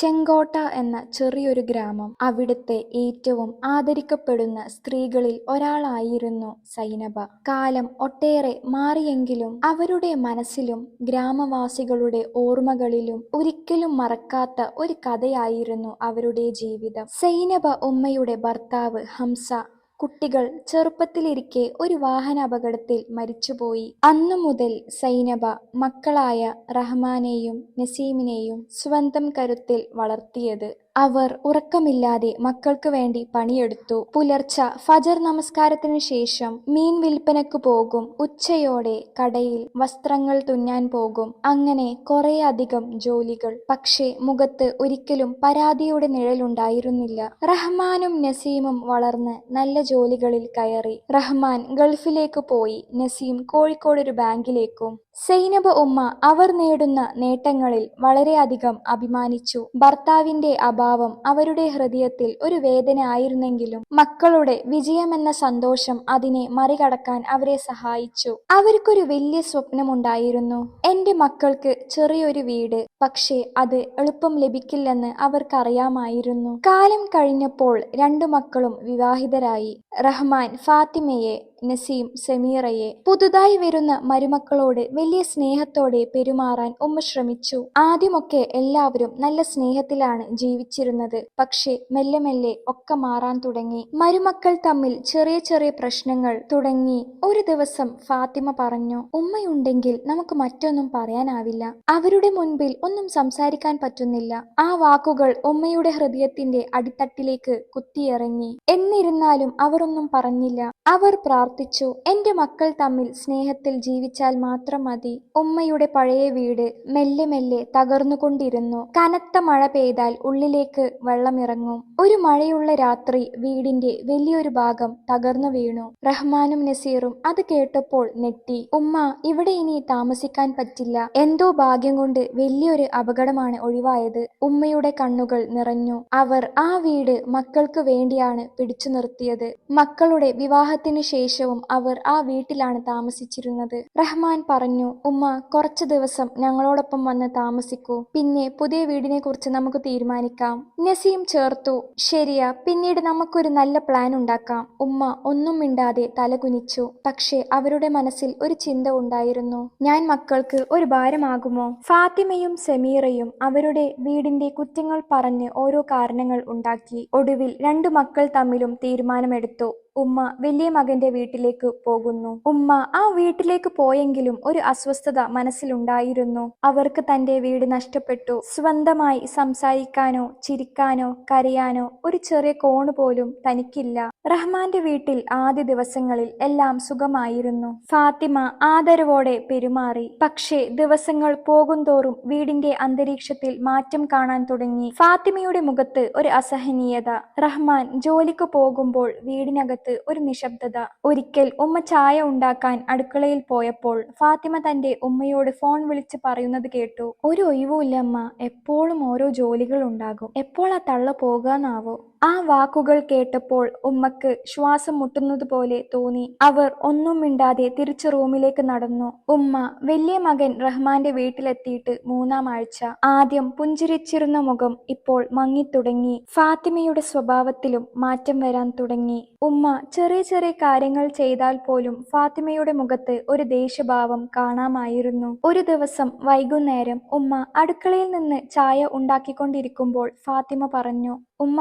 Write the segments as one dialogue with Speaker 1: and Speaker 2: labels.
Speaker 1: ചെങ്കോട്ട എന്ന ചെറിയൊരു ഗ്രാമം. അവിടുത്തെ ഏറ്റവും ആദരിക്കപ്പെടുന്ന സ്ത്രീകളിൽ ഒരാളായിരുന്നു സൈനബ. കാലം ഒട്ടേറെ മാറിയെങ്കിലും അവരുടെ മനസ്സിലും ഗ്രാമവാസികളുടെ ഓർമ്മകളിലും ഒരിക്കലും മറക്കാത്ത ഒരു കഥയായിരുന്നു അവരുടെ ജീവിതം. സൈനബ ഉമ്മയുടെ ഭർത്താവ് ഹംസ കുട്ടികൾ ചെറുപ്പത്തിലിരിക്കെ ഒരു വാഹന അപകടത്തിൽ മരിച്ചുപോയി. അന്നു മുതൽ സൈനബ മക്കളായ റഹ്മാനെയും നസീമിനെയും സ്വന്തം കരുത്തിൽ വളർത്തിയത്. അവർ ഉറക്കമില്ലാതെ മക്കൾക്ക് വേണ്ടി പണിയെടുത്തു. പുലർച്ച ഫജർ നമസ്കാരത്തിനു ശേഷം മീൻ വിൽപ്പനക്ക് പോകും. ഉച്ചയോടെ കടയിൽ വസ്ത്രങ്ങൾ തുന്നാൻ പോകും. അങ്ങനെ കുറേയധികം ജോലികൾ. പക്ഷേ മുഖത്ത് ഒരിക്കലും പരാതിയുടെ നിഴലുണ്ടായിരുന്നില്ല. റഹ്മാനും നസീമും വളർന്ന് നല്ല ജോലികളിൽ കയറി. റഹ്മാൻ ഗൾഫിലേക്ക് പോയി. നസീം കോഴിക്കോട് ഒരു ബാങ്കിലേക്കും. സൈനബ ഉമ്മ അവർ നേടുന്ന നേട്ടങ്ങളിൽ വളരെയധികം അഭിമാനിച്ചു. ഭർത്താവിന്റെ അഭാവം അവരുടെ ഹൃദയത്തിൽ ഒരു വേദന ആയിരുന്നെങ്കിലും മക്കളുടെ വിജയമെന്ന സന്തോഷം അതിനെ മറികടക്കാൻ അവരെ സഹായിച്ചു. അവർക്കൊരു വലിയ സ്വപ്നമുണ്ടായിരുന്നു. എന്റെ മക്കൾക്ക് ചെറിയൊരു വീട്. പക്ഷേ അത് എളുപ്പം ലഭിക്കില്ലെന്ന് അവർക്കറിയാമായിരുന്നു. കാലം കഴിഞ്ഞപ്പോൾ രണ്ടു മക്കളും വിവാഹിതരായി. റഹ്മാൻ ഫാത്തിമയെ നസീം സെമീറയെ പുതുതായി വരുന്ന മരുമക്കളോട് വലിയ സ്നേഹത്തോടെ പെരുമാറാൻ ഉമ്മ ശ്രമിച്ചു. ആദ്യമൊക്കെ എല്ലാവരും നല്ല സ്നേഹത്തിലാണ് ജീവിച്ചിരുന്നത്. പക്ഷേ മെല്ലെ മെല്ലെ ഒക്കെ മാറാൻ തുടങ്ങി. മരുമക്കൾ തമ്മിൽ ചെറിയ ചെറിയ പ്രശ്നങ്ങൾ തുടങ്ങി. ഒരു ദിവസം ഫാത്തിമ പറഞ്ഞു ഉമ്മയുണ്ടെങ്കിൽ നമുക്ക് മറ്റൊന്നും പറയാനാവില്ല. അവരുടെ മുൻപിൽ ഒന്നും സംസാരിക്കാൻ പറ്റുന്നില്ല. ആ വാക്കുകൾ ഉമ്മയുടെ ഹൃദയത്തിന്റെ അടിത്തട്ടിലേക്ക് കുത്തിയിറങ്ങി. എന്നിരുന്നാലും അവരൊന്നും പറഞ്ഞില്ല. അവർ പ്രാർത്ഥിച്ചു. എന്റെ മക്കൾ തമ്മിൽ സ്നേഹത്തിൽ ജീവിച്ചാൽ മാത്രം മതി. ഉമ്മയുടെ പഴയ വീട് മെല്ലെ മെല്ലെ തകർന്നുകൊണ്ടിരുന്നു. കനത്ത മഴ പെയ്താൽ ഉള്ളിലേക്ക് വെള്ളമിറങ്ങും. ഒരു മഴയുള്ള രാത്രി വീടിന്റെ വലിയൊരു ഭാഗം തകർന്നു വീണു. റഹ്മാനും നസീറും അത് കേട്ടപ്പോൾ നെറ്റി ഉമ്മ ഇവിടെ ഇനി താമസിക്കാൻ പറ്റില്ല. എന്തോ ഭാഗ്യം കൊണ്ട് വലിയൊരു അപകടമാണ് ഒഴിവായത്. ഉമ്മയുടെ കണ്ണുകൾ നിറഞ്ഞു. അവർ ആ വീട് മക്കൾക്ക് വേണ്ടിയാണ് പിടിച്ചു നിർത്തിയത്. മക്കളുടെ വിവാഹത്തിനു ശേഷവും അവർ ആ വീട്ടിലാണ് താമസിച്ചിരുന്നത്. റഹ്മാൻ പറഞ്ഞു ഉമ്മ കുറച്ചു ദിവസം ഞങ്ങളോടൊപ്പം വന്ന് താമസിക്കൂ. പിന്നെ പുതിയ വീടിനെ കുറിച്ച് നമുക്ക് തീരുമാനിക്കാം. നസീം ചേർത്തു ശരിയാ പിന്നീട് നമുക്കൊരു നല്ല പ്ലാൻ ഉണ്ടാക്കാം. ഉമ്മ ഒന്നും മിണ്ടാതെ തലകുനിച്ചു. പക്ഷേ അവരുടെ മനസ്സിൽ ഒരു ചിന്ത ഉണ്ടായിരുന്നു. ഞാൻ മക്കൾക്ക് ഒരു ഭാരമാകുമോ? ഫാത്തിമയും സെമീറയും അവരുടെ വീടിന്റെ കുറ്റങ്ങൾ പറഞ്ഞ് ഓരോ കാരണങ്ങൾ ഉണ്ടാക്കി. ഒടുവിൽ രണ്ടു മക്കൾ തമ്മിലും തീരുമാനമെടുത്തു. ഉമ്മ വലിയ മകന്റെ വീട്ടിലേക്ക് പോകുന്നു. ഉമ്മ ആ വീട്ടിലേക്ക് പോയെങ്കിലും ഒരു അസ്വസ്ഥത മനസ്സിലുണ്ടായിരുന്നു. അവർക്ക് തന്റെ വീട് നഷ്ടപ്പെട്ടു. സ്വന്തമായി സംസാരിക്കാനോ ചിരിക്കാനോ കരയാനോ ഒരു ചെറിയ കോണ് പോലും തനിക്കില്ല. റഹ്മാന്റെ വീട്ടിൽ ആദ്യ ദിവസങ്ങളിൽ എല്ലാം സുഖമായിരുന്നു. ഫാത്തിമ ആദരവോടെ പെരുമാറി. പക്ഷേ ദിവസങ്ങൾ പോകുന്തോറും വീടിന്റെ അന്തരീക്ഷത്തിൽ മാറ്റം കാണാൻ തുടങ്ങി. ഫാത്തിമയുടെ മുഖത്ത് ഒരു അസഹനീയത. റഹ്മാൻ ജോലിക്ക് പോകുമ്പോൾ വീടിനകത്ത് ഒരു നിശബ്ദത. ഒരിക്കൽ ഉമ്മ ചായ ഉണ്ടാക്കാൻ അടുക്കളയിൽ പോയപ്പോൾ ഫാത്തിമ തന്റെ ഉമ്മയോട് ഫോൺ വിളിച്ച് പറയുന്നത് കേട്ടു. ഒരു ഒഴിവുമില്ല അമ്മ എപ്പോഴും ഓരോ ജോലികൾ ഉണ്ടാകും. എപ്പോൾ ആ തള്ള പോകാന്നാവോ? ആ വാക്കുകൾ കേട്ടപ്പോൾ ഉമ്മക്ക് ശ്വാസം മുട്ടുന്നതുപോലെ തോന്നി. അവർ ഒന്നും മിണ്ടാതെ തിരിച്ചു റൂമിലേക്ക് നടന്നു. ഉമ്മ വലിയ മകൻ റഹ്മാന്റെ വീട്ടിലെത്തിയിട്ട് മൂന്നാം ആഴ്ച. ആദ്യം പുഞ്ചിരിച്ചിരുന്ന മുഖം ഇപ്പോൾ മങ്ങിത്തുടങ്ങി. ഫാത്തിമയുടെ സ്വഭാവത്തിലും മാറ്റം വരാൻ തുടങ്ങി. ഉമ്മ ചെറിയ ചെറിയ കാര്യങ്ങൾ ചെയ്താൽ പോലും ഫാത്തിമയുടെ മുഖത്ത് ഒരു ദേഷ്യഭാവം കാണാമായിരുന്നു. ഒരു ദിവസം വൈകുന്നേരം ഉമ്മ അടുക്കളയിൽ നിന്ന് ചായ ഉണ്ടാക്കിക്കൊണ്ടിരിക്കുമ്പോൾ ഫാത്തിമ പറഞ്ഞു ഉമ്മ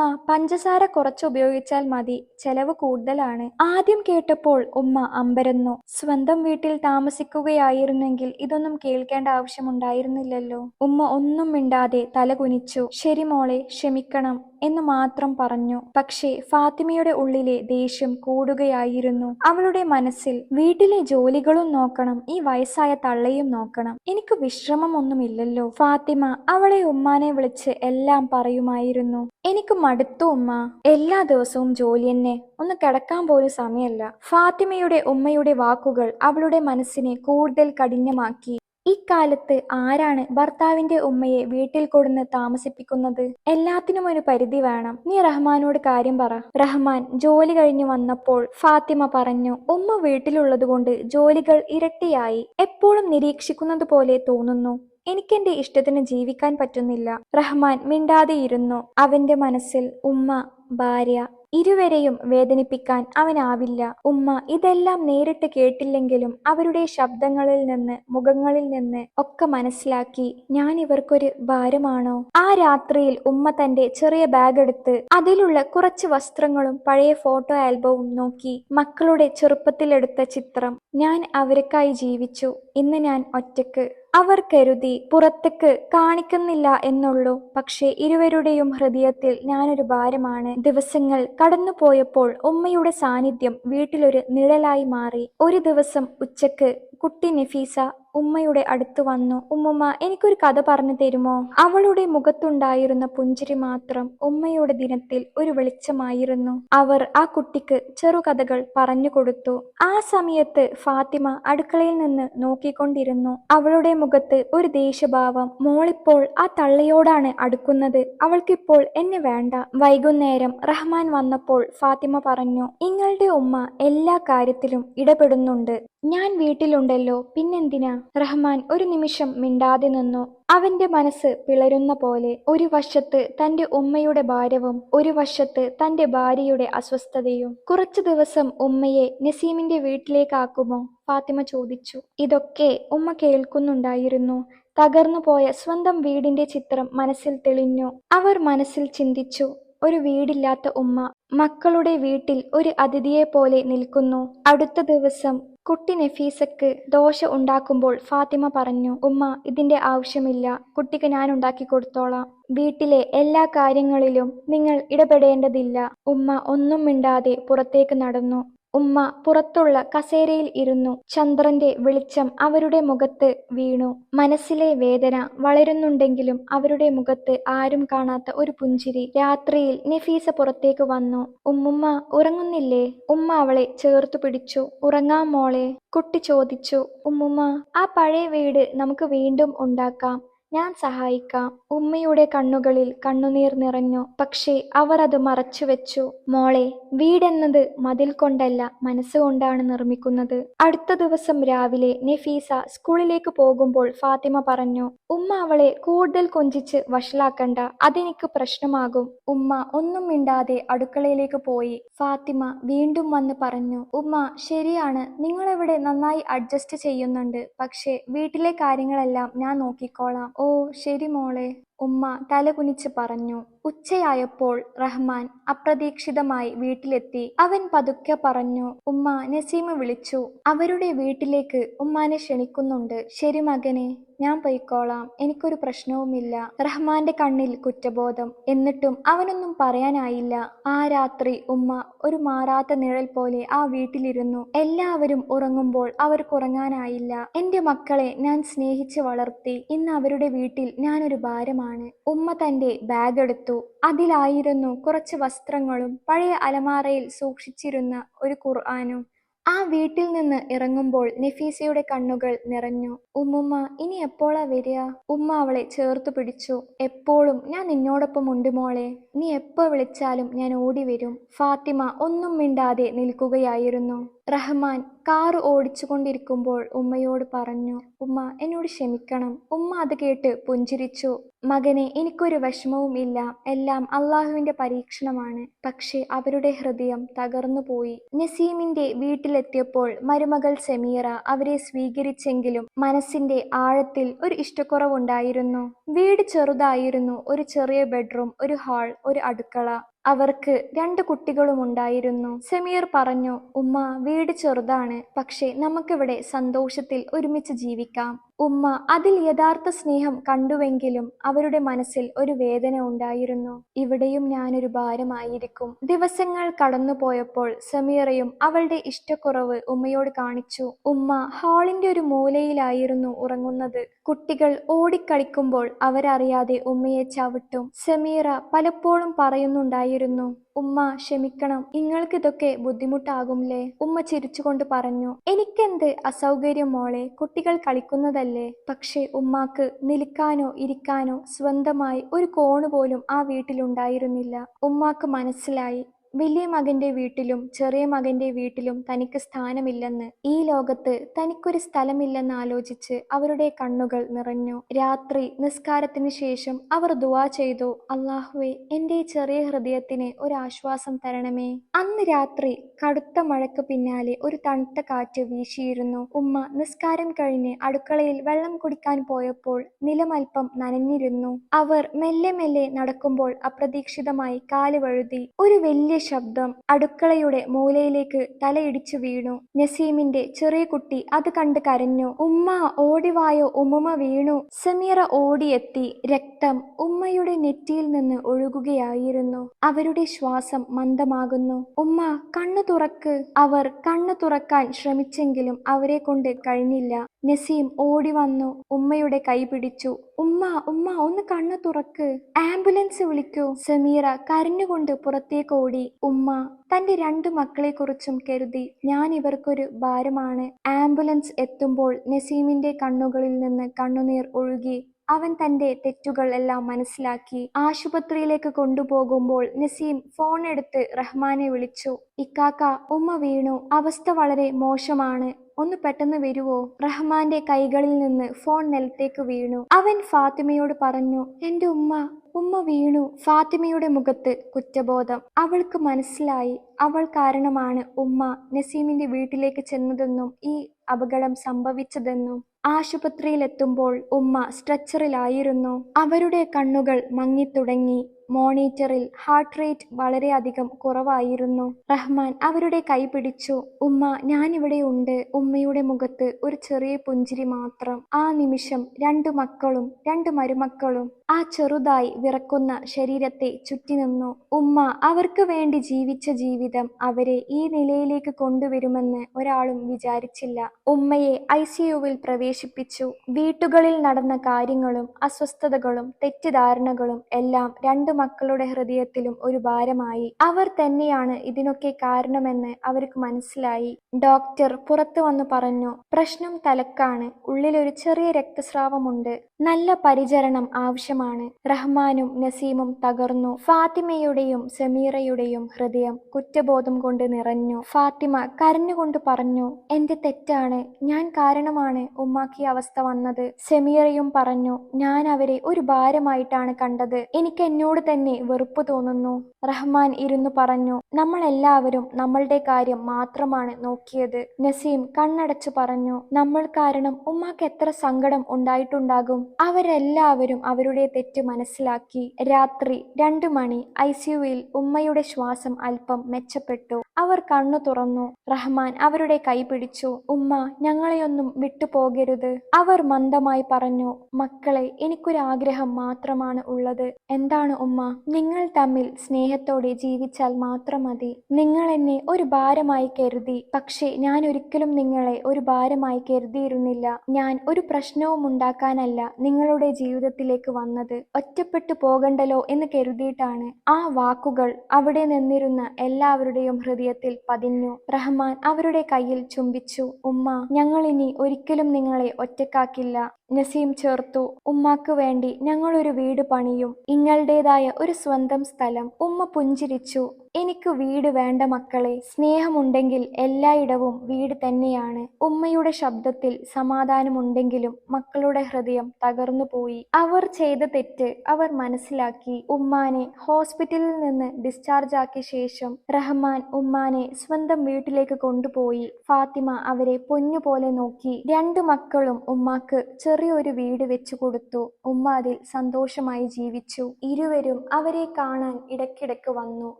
Speaker 1: പഞ്ചസാര കുറച്ച് ഉപയോഗിച്ചാൽ മതി ചെലവ് കൂടുതലാണ്. ആദ്യം കേട്ടപ്പോൾ ഉമ്മ അമ്പരന്നു. സ്വന്തം വീട്ടിൽ താമസിക്കുകയായിരുന്നെങ്കിൽ ഇതൊന്നും കേൾക്കേണ്ട ആവശ്യമുണ്ടായിരുന്നില്ലല്ലോ. ഉമ്മ ഒന്നും മിണ്ടാതെ തല കുനിച്ചു ശരി മോളെ ക്ഷമിക്കണം എന്ന് മാത്രം പറഞ്ഞു. പക്ഷേ ഫാത്തിമയുടെ ഉള്ളിലെ ദേഷ്യം കൂടുകയായിരുന്നു. അവളുടെ മനസ്സിൽ വീട്ടിലെ ജോലികളും നോക്കണം ഈ വയസ്സായ തള്ളയും നോക്കണം. എനിക്ക് വിശ്രമമൊന്നുമില്ലല്ലോ ഫാത്തിമ അവളെ ഉമ്മാനെ വിളിച്ച് എല്ലാം പറയുമായിരുന്നു. എനിക്ക് മടുത്തു ഉമ്മ. എല്ലാ ദിവസവും ജോലി തന്നെ ഒന്ന് കിടക്കാൻ പോലും സമയമല്ല ഫാത്തിമയുടെ ഉമ്മയുടെ വാക്കുകൾ അവളുടെ മനസ്സിനെ കൂടുതൽ കഠിനമാക്കി. ഇക്കാലത്ത് ആരാണ് ഭർത്താവിന്റെ ഉമ്മയെ വീട്ടിൽ കൊടുന്ന് താമസിപ്പിക്കുന്നത്? എല്ലാത്തിനും ഒരു പരിധി വേണം. നീ റഹ്മാനോട് കാര്യം പറ. റഹ്മാൻ ജോലി കഴിഞ്ഞു വന്നപ്പോൾ ഫാത്തിമ പറഞ്ഞു ഉമ്മ വീട്ടിലുള്ളതുകൊണ്ട് ജോലികൾ ഇരട്ടിയായി. എപ്പോഴും നിരീക്ഷിക്കുന്നത് പോലെ തോന്നുന്നു. എനിക്കെന്റെ ഇഷ്ടത്തിന് ജീവിക്കാൻ പറ്റുന്നില്ല റഹ്മാൻ മിണ്ടാതെയിരുന്നു അവന്റെ മനസ്സിൽ ഉമ്മ ഭാര്യ ഇരുവരെയും വേദനിപ്പിക്കാൻ അവനാവില്ല. ഉമ്മ ഇതെല്ലാം നേരിട്ട് കേട്ടില്ലെങ്കിലും അവരുടെ ശബ്ദങ്ങളിൽ നിന്ന് മുഖങ്ങളിൽ നിന്ന് ഒക്കെ മനസ്സിലാക്കി ഞാൻ ഇവർക്കൊരു ഭാരമാണോ? ആ രാത്രിയിൽ ഉമ്മ തന്റെ ചെറിയ ബാഗ് എടുത്ത് അതിലുള്ള കുറച്ച് വസ്ത്രങ്ങളും പഴയ ഫോട്ടോ ആൽബവും നോക്കി. മക്കളുടെ ചെറുപ്പത്തിലെടുത്ത ചിത്രം ഞാൻ അവർക്കായി ജീവിച്ചു. ഇന്ന് ഞാൻ ഒറ്റയ്ക്ക്. അവർ കരുതി പുറത്തേക്ക് കാണിക്കുന്നില്ല എന്നുള്ളൂ. പക്ഷേ ഇരുവരുടെയും ഹൃദയത്തിൽ ഞാനൊരു ഭാരമാണ്. ദിവസങ്ങൾ കടന്നുപോയപ്പോൾ ഉമ്മയുടെ സാന്നിധ്യം വീട്ടിലൊരു നിഴലായി മാറി. ഒരു ദിവസം ഉച്ചയ്ക്ക് കുട്ടി നഫീസ ഉമ്മയുടെ അടുത്ത് വന്നു. ഉമ്മുമ്മ എനിക്കൊരു കഥ പറഞ്ഞു തരുമോ? അവളുടെ മുഖത്തുണ്ടായിരുന്ന പുഞ്ചിരി മാത്രം ഉമ്മയുടെ ദിനത്തിൽ ഒരു വെളിച്ചമായിരുന്നു. അവർ ആ കുട്ടിക്ക് ചെറുകഥകൾ പറഞ്ഞു കൊടുത്തു. ആ സമയത്ത് ഫാത്തിമ അടുക്കളയിൽ നിന്ന് നോക്കിക്കൊണ്ടിരുന്നു. അവളുടെ മുഖത്ത് ഒരു ദേഷ്യഭാവം. മോളിപ്പോൾ ആ തള്ളയോടാണ് അടുക്കുന്നത്. അവൾക്കിപ്പോൾ എന്നെ വേണ്ട. വൈകുന്നേരം റഹ്മാൻ വന്നപ്പോൾ ഫാത്തിമ പറഞ്ഞു നിങ്ങളുടെ ഉമ്മ എല്ലാ കാര്യത്തിലും ഇടപെടുന്നുണ്ട്. ഞാൻ വീട്ടിലുണ്ടല്ലോ. പിന്നെന്തിനാ? റഹ്മാൻ ഒരു നിമിഷം മിണ്ടാതെ നിന്നു. അവന്റെ മനസ്സ് പിളരുന്ന പോലെ ഒരു വശത്ത് തന്റെ ഉമ്മയുടെ ഭാരവും ഒരു വശത്ത് തന്റെ ഭാര്യയുടെ അസ്വസ്ഥതയും. കുറച്ചു ദിവസം ഉമ്മയെ നസീമിന്റെ വീട്ടിലേക്കാക്കുമോ? ഫാത്തിമ ചോദിച്ചു. ഇതൊക്കെ ഉമ്മ കേൾക്കുന്നുണ്ടായിരുന്നു. തകർന്നുപോയ സ്വന്തം വീടിന്റെ ചിത്രം മനസ്സിൽ തെളിഞ്ഞു. അവർ മനസ്സിൽ ചിന്തിച്ചു ഒരു വീടില്ലാത്ത ഉമ്മ മക്കളുടെ വീട്ടിൽ ഒരു അതിഥിയെ പോലെ നിൽക്കുന്നു. അടുത്ത ദിവസം കുട്ടി നഫീസക്ക് ദോശ ഉണ്ടാക്കുമ്പോൾ ഫാത്തിമ പറഞ്ഞു ഉമ്മ ഇതിന്റെ ആവശ്യമില്ല. കുട്ടിക്ക് ഞാൻ ഉണ്ടാക്കി കൊടുത്തോളാം. വീട്ടിലെ എല്ലാ കാര്യങ്ങളിലും നിങ്ങൾ ഇടപെടേണ്ടതില്ല. ഉമ്മ ഒന്നും മിണ്ടാതെ പുറത്തേക്ക് നടന്നു. ഉമ്മ പുറത്തുള്ള കസേരയിൽ ഇരുന്നു. ചന്ദ്രന്റെ വെളിച്ചം അവരുടെ മുഖത്ത് വീണു. മനസ്സിലെ വേദന വളരുന്നുണ്ടെങ്കിലും അവരുടെ മുഖത്ത് ആരും കാണാത്ത ഒരു പുഞ്ചിരി രാത്രിയിൽ നഫീസ പുറത്തേക്ക് വന്നു. ഉമ്മുമ്മ ഉറങ്ങുന്നില്ലേ? ഉമ്മ അവളെ ചേർത്തു പിടിച്ചു. ഉറങ്ങാം മോളെ കുട്ടി ചോദിച്ചു. ഉമ്മുമ്മ ആ പഴയ വീട് നമുക്ക് വീണ്ടും ഉണ്ടാക്കാം. ഞാൻ സഹായിക്കാം. ഉമ്മയുടെ കണ്ണുകളിൽ കണ്ണുനീർ നിറഞ്ഞു. പക്ഷേ അവർ അത് മറച്ചുവെച്ചു മോളെ വീടെന്നത് മതിൽ കൊണ്ടല്ല മനസ്സുകൊണ്ടാണ് നിർമ്മിക്കുന്നത്. അടുത്ത ദിവസം രാവിലെ നെഫീസ സ്കൂളിലേക്ക് പോകുമ്പോൾ ഫാത്തിമ പറഞ്ഞു ഉമ്മ അവളെ കൂടുതൽ കൊഞ്ചിച്ച് വഷളാക്കണ്ട. അതെനിക്ക് പ്രശ്നമാകും. ഉമ്മ ഒന്നും മിണ്ടാതെ അടുക്കളയിലേക്ക് പോയി. ഫാത്തിമ വീണ്ടും വന്ന് പറഞ്ഞു ഉമ്മ ശരിയാണ്. നിങ്ങളിവിടെ നന്നായി അഡ്ജസ്റ്റ് ചെയ്യുന്നുണ്ട്. പക്ഷേ വീട്ടിലെ കാര്യങ്ങളെല്ലാം ഞാൻ നോക്കിക്കോളാം. ഓ ശരി മോളെ. ഉമ്മ തലകുനിച്ച് പറഞ്ഞു ഉച്ചയായപ്പോൾ റഹ്മാൻ അപ്രതീക്ഷിതമായി വീട്ടിലെത്തി. അവൻ പതുക്കെ പറഞ്ഞു ഉമ്മ നസീമ വിളിച്ചു. അവരുടെ വീട്ടിലേക്ക് ഉമ്മാനെ ക്ഷണിക്കുന്നുണ്ട്. ശരി മകനെ ഞാൻ പൊയ്ക്കോളാം. എനിക്കൊരു പ്രശ്നവുമില്ല. റഹ്മാന്റെ കണ്ണിൽ കുറ്റബോധം. എന്നിട്ടും അവനൊന്നും പറയാനായില്ല. ആ രാത്രി ഉമ്മ ഒരു മാറാത്ത നിഴൽ പോലെ ആ വീട്ടിലിരുന്നു. എല്ലാവരും ഉറങ്ങുമ്പോൾ അവർക്ക് ഉറങ്ങാനായില്ല. എന്റെ മക്കളെ ഞാൻ സ്നേഹിച്ച് വളർത്തി. ഇന്ന് അവരുടെ വീട്ടിൽ ഞാനൊരു ഭാരമാണ് ഉമ്മ തന്റെ ബാഗെടുത്തു അതിലായിരുന്നു കുറച്ച് വസ്ത്രങ്ങളും പഴയ അലമാറയിൽ സൂക്ഷിച്ചിരുന്ന ഒരു ഖുർആാനും. ആ വീട്ടിൽ നിന്ന് ഇറങ്ങുമ്പോൾ നഫീസയുടെ കണ്ണുകൾ നിറഞ്ഞു. ഉമ്മുമ്മ ഇനി എപ്പോഴാ വരിക? ഉമ്മ അവളെ ചേർത്തു പിടിച്ചു. എപ്പോഴും ഞാൻ നിന്നോടൊപ്പം ഉണ്ട് മോളെ. നീ എപ്പോ വിളിച്ചാലും ഞാൻ ഓടി വരും ഫാത്തിമ ഒന്നും മിണ്ടാതെ നിൽക്കുകയായിരുന്നു. റഹ്മാൻ കാർ ഓടിച്ചുകൊണ്ടിരിക്കുമ്പോൾ ഉമ്മയോട് പറഞ്ഞു ഉമ്മ എന്നോട് ക്ഷമിക്കണം. ഉമ്മ അത് കേട്ട് പുഞ്ചിരിച്ചു. മകനെ എനിക്കൊരു വിഷമവും ഇല്ല. എല്ലാം അള്ളാഹുവിന്റെ പരീക്ഷണമാണ്. പക്ഷേ അവരുടെ ഹൃദയം തകർന്നു പോയി. നസീമിന്റെ വീട്ടിലെത്തിയപ്പോൾ മരുമകൾ സെമീറ അവരെ സ്വീകരിച്ചെങ്കിലും മനസ്സിന്റെ ആഴത്തിൽ ഒരു ഇഷ്ടക്കുറവുണ്ടായിരുന്നു. വീട് ചെറുതായിരുന്നു. ഒരു ചെറിയ ബെഡ്റൂം ഒരു ഹാൾ ഒരു അടുക്കള. അവർക്ക് രണ്ട് കുട്ടികളുമുണ്ടായിരുന്നു സമീർ പറഞ്ഞു ഉമ്മ വീട് ചെറുതാണ്. പക്ഷേ നമുക്കിവിടെ സന്തോഷത്തിൽ ഒരുമിച്ച് ജീവിക്കാം. ഉമ്മ അതിൽ യഥാർത്ഥ സ്നേഹം കണ്ടുവെങ്കിലും അവരുടെ മനസ്സിൽ ഒരു വേദന ഉണ്ടായിരുന്നു. ഇവിടെയും ഞാനൊരു ഭാരമായിരിക്കും. ദിവസങ്ങൾ കടന്നുപോയപ്പോൾ സമീറയും അവളുടെ ഇഷ്ടക്കുറവ് ഉമ്മയോട് കാണിച്ചു. ഉമ്മ ഹാളിന്റെ ഒരു മൂലയിലായിരുന്നു ഉറങ്ങുന്നത്. കുട്ടികൾ ഓടിക്കളിക്കുമ്പോൾ അവരറിയാതെ ഉമ്മയെ ചവിട്ടും. സമീറ പലപ്പോഴും പറയുന്നുണ്ടായിരുന്നു ഉമ്മ ക്ഷമിക്കണം. നിങ്ങൾക്കിതൊക്കെ ബുദ്ധിമുട്ടാകുംലേ? ഉമ്മ ചിരിച്ചുകൊണ്ട് പറഞ്ഞു എനിക്കെന്ത് അസൗകര്യം മോളെ? കുട്ടികൾ കളിക്കുന്നതല്ലേ? പക്ഷേ ഉമ്മാക്ക് നിൽക്കാനോ ഇരിക്കാനോ സ്വന്തമായി ഒരു കോണ് പോലും ആ വീട്ടിലുണ്ടായിരുന്നില്ല. ഉമ്മാക്ക് മനസ്സിലായി വലിയ മകന്റെ വീട്ടിലും ചെറിയ മകന്റെ വീട്ടിലും തനിക്ക് സ്ഥാനമില്ലെന്ന് ഈ ലോകത്ത് തനിക്കൊരു സ്ഥലമില്ലെന്ന് ആലോചിച്ച് അവരുടെ കണ്ണുകൾ നിറഞ്ഞു. രാത്രി നിസ്കാരത്തിന് ശേഷം അവർ ദുവാ ചെയ്തു അള്ളാഹുവെ എന്റെ ചെറിയ ഹൃദയത്തിന് ഒരു ആശ്വാസം തരണമേ. അന്ന് രാത്രി കടുത്ത മഴയ്ക്ക് പിന്നാലെ ഒരു തണുത്ത കാറ്റ് വീശിയിരുന്നു. ഉമ്മ നിസ്കാരം കഴിഞ്ഞ് അടുക്കളയിൽ വെള്ളം കുടിക്കാൻ പോയപ്പോൾ നിലമൽപ്പം നനഞ്ഞിരുന്നു. അവർ മെല്ലെ മെല്ലെ നടക്കുമ്പോൾ അപ്രതീക്ഷിതമായി കാൽ വഴുതി ഒരു വലിയ ശബ്ദം അടുക്കളയുടെ മൂലയിലേക്ക് തലയിടിച്ചു വീണു. നസീമിന്റെ ചെറിയ കുട്ടി അത് കണ്ട് കരഞ്ഞു. ഉമ്മ ഓടിവായോ ഉമ്മ വീണു. സമീറ ഓടിയെത്തി രക്തം ഉമ്മയുടെ നെറ്റിയിൽ നിന്ന് ഒഴുകുകയായിരുന്നു. അവരുടെ ശ്വാസം മന്ദമാകുന്നു. ഉമ്മ കണ്ണു തുറക്ക്. അവർ കണ്ണു തുറക്കാൻ ശ്രമിച്ചെങ്കിലും അവരെ കൊണ്ട് കഴിഞ്ഞില്ല. നസീം ഓടി വന്നു ഉമ്മയുടെ കൈ പിടിച്ചു. ഉമ്മ ഉമ്മ ഒന്ന് കണ്ണു തുറക്ക്. ആംബുലൻസ് വിളിക്കൂ. സമീറ കരഞ്ഞുകൊണ്ട് പുറത്തേക്ക് ഓടി. ഉമ്മ തന്റെ രണ്ടു മക്കളെ കുറിച്ചും കരുതി. ഞാൻ ഇവർക്കൊരു ഭാരമാണ്. ആംബുലൻസ് എത്തുമ്പോൾ നസീമിന്റെ കണ്ണുകളിൽ നിന്ന് കണ്ണുനീർ ഒഴുകി അവൻ തന്റെ തെറ്റുകൾ എല്ലാം മനസ്സിലാക്കി. ആശുപത്രിയിലേക്ക് കൊണ്ടുപോകുമ്പോൾ നസീം ഫോൺ എടുത്ത് റഹ്മാനെ വിളിച്ചു. ഇക്കാക്ക ഉമ്മ വീണു. അവസ്ഥ വളരെ മോശമാണ്. ഒന്ന് പെട്ടെന്ന് വരുവോ? റഹ്മാന്റെ കൈകളിൽ നിന്ന് ഫോൺ നിലത്തേക്ക് വീണു. അവൻ ഫാത്തിമയോട് പറഞ്ഞു എന്റെ ഉമ്മ ഉമ്മ വീണു. ഫാത്തിമയുടെ മുഖത്ത് കുറ്റബോധം. അവൾക്ക് മനസ്സിലായി. അവൾ കാരണമാണ് ഉമ്മ നസീമിന്റെ വീട്ടിലേക്ക് ചെന്നതെന്നും ഈ അപകടം സംഭവിച്ചതെന്നും. ആശുപത്രിയിലെത്തുമ്പോൾ ഉമ്മ സ്ട്രെച്ചറിലായിരുന്നു. അവരുടെ കണ്ണുകൾ മങ്ങിത്തുടങ്ങി. മോണിറ്ററിൽ ഹാർട്ട് റേറ്റ് വളരെയധികം കുറവായിരുന്നു. റഹ്മാൻ അവരുടെ കൈ പിടിച്ചു. ഉമ്മ ഞാനിവിടെ ഉണ്ട്. ഉമ്മയുടെ മുഖത്ത് ഒരു ചെറിയ പുഞ്ചിരി മാത്രം. ആ നിമിഷം രണ്ടു മക്കളും രണ്ട് മരുമക്കളും ആ ചെറുതായി വിറക്കുന്ന ശരീരത്തെ ചുറ്റി നിന്നു. ഉമ്മ അവർക്ക് വേണ്ടി ജീവിച്ച ജീവിതം അവരെ ഈ നിലയിലേക്ക് കൊണ്ടുവരുമെന്ന് ഒരാളും വിചാരിച്ചില്ല. ഉമ്മയെ ഐ സിയുവിൽ പ്രവേശിപ്പിച്ചു. വീട്ടുകളിൽ നടന്ന കാര്യങ്ങളും അസ്വസ്ഥതകളും തെറ്റിദ്ധാരണകളും എല്ലാം രണ്ടു മക്കളുടെ ഹൃദയത്തിലും ഒരു ഭാരമായി. അവർ തന്നെയാണ് ഇതിനൊക്കെ കാരണമെന്ന് അവർക്ക് മനസ്സിലായി. ഡോക്ടർ പുറത്തു വന്നു പറഞ്ഞു പ്രശ്നം തലക്കാണ്. ഉള്ളിലൊരു ചെറിയ രക്തസ്രാവമുണ്ട്. നല്ല പരിചരണം ആവശ്യമാണ്. റഹ്മാനും നസീമും തകർന്നു. ഫാത്തിമയുടെയും സമീറയുടെയും ഹൃദയം കുറ്റബോധം കൊണ്ട് നിറഞ്ഞു. ഫാത്തിമ കരഞ്ഞുകൊണ്ട് പറഞ്ഞു എന്റെ തെറ്റാണ്. ഞാൻ കാരണമാണ് ഉമ്മാക്കിയ അവസ്ഥ വന്നത്. സമീറയും പറഞ്ഞു ഞാൻ അവരെ ഒരു ഭാരമായിട്ടാണ് കണ്ടത്. എനിക്ക് എന്നോട് തന്നെ വെറുപ്പ് തോന്നുന്നു. റഹ്മാൻ ഇരുന്നു പറഞ്ഞു നമ്മൾ എല്ലാവരും നമ്മളുടെ കാര്യം മാത്രമാണ് നോക്കിയത്. നസീം കണ്ണടച്ചു പറഞ്ഞു നമ്മൾ കാരണം ഉമ്മാക്ക് എത്ര സങ്കടം ഉണ്ടായിട്ടുണ്ടാകും? അവരെല്ലാവരും അവരുടെ തെറ്റ് മനസ്സിലാക്കി രാത്രി രണ്ടു മണി ഐ സിയുവിൽ ഉമ്മയുടെ ശ്വാസം അല്പം മെച്ചപ്പെട്ടു. അവർ കണ്ണു തുറന്നു. റഹ്മാൻ അവരുടെ കൈ പിടിച്ചു. ഉമ്മ ഞങ്ങളെയൊന്നും വിട്ടുപോകരുത്. അവർ മന്ദമായി പറഞ്ഞു മക്കളെ എനിക്കൊരാഗ്രഹം മാത്രമാണ് ഉള്ളത്. എന്താണ് ഉമ്മ? നിങ്ങൾ തമ്മിൽ സ്നേഹത്തോടെ ജീവിച്ചാൽ മാത്രം മതി. നിങ്ങൾ എന്നെ ഒരു ഭാരമായി കരുതി. പക്ഷേ ഞാൻ ഒരിക്കലും നിങ്ങളെ ഒരു ഭാരമായി കരുതിയിരുന്നില്ല. ഞാൻ ഒരു പ്രശ്നവും ഉണ്ടാക്കാനല്ല നിങ്ങളുടെ ജീവിതത്തിലേക്ക് വന്നത് ഒറ്റപ്പെട്ടു പോകണ്ടല്ലോ എന്ന് കരുതിയിട്ടാണ് ആ വാക്കുകൾ അവിടെ നിന്നിരുന്ന എല്ലാവരുടെയും ഹൃദയത്തിൽ പതിഞ്ഞു. റഹ്മാൻ അവരുടെ കയ്യിൽ ചുംബിച്ചു. ഉമ്മ ഞങ്ങൾ ഇനി ഒരിക്കലും നിങ്ങളെ ഒറ്റക്കാക്കില്ല. നസീം ചേർത്തു. ഉമ്മാക്ക് വേണ്ടി ഞങ്ങളൊരു വീട് പണിയും ഇങ്ങളുടേതായ ഒരു സ്വന്തം സ്ഥലം. ഉമ്മ പുഞ്ചിരിച്ചു. എനിക്ക് വീട് വേണ്ട മക്കളെ സ്നേഹമുണ്ടെങ്കിൽ എല്ലായിടവും വീട് തന്നെയാണ്. ഉമ്മയുടെ ശബ്ദത്തിൽ സമാധാനമുണ്ടെങ്കിലും മക്കളുടെ ഹൃദയം തകർന്നു പോയി. അവർ ചെയ്ത തെറ്റ് അവർ മനസ്സിലാക്കി. ഉമ്മാനെ ഹോസ്പിറ്റലിൽ നിന്ന് ഡിസ്ചാർജ് ആക്കിയ ശേഷം റഹ്മാൻ ഉമ്മാനെ സ്വന്തം വീട്ടിലേക്ക് കൊണ്ടുപോയി. ഫാത്തിമ അവരെ പൊന്നുപോലെ നോക്കി. രണ്ട് മക്കളും ഉമ്മാക്ക് ചെറിയൊരു വീട് വെച്ചു കൊടുത്തു. ഉമ്മ അതിൽ സന്തോഷമായി ജീവിച്ചു. ഇരുവരും അവരെ കാണാൻ ഇടയ്ക്കിടയ്ക്ക് വന്നു.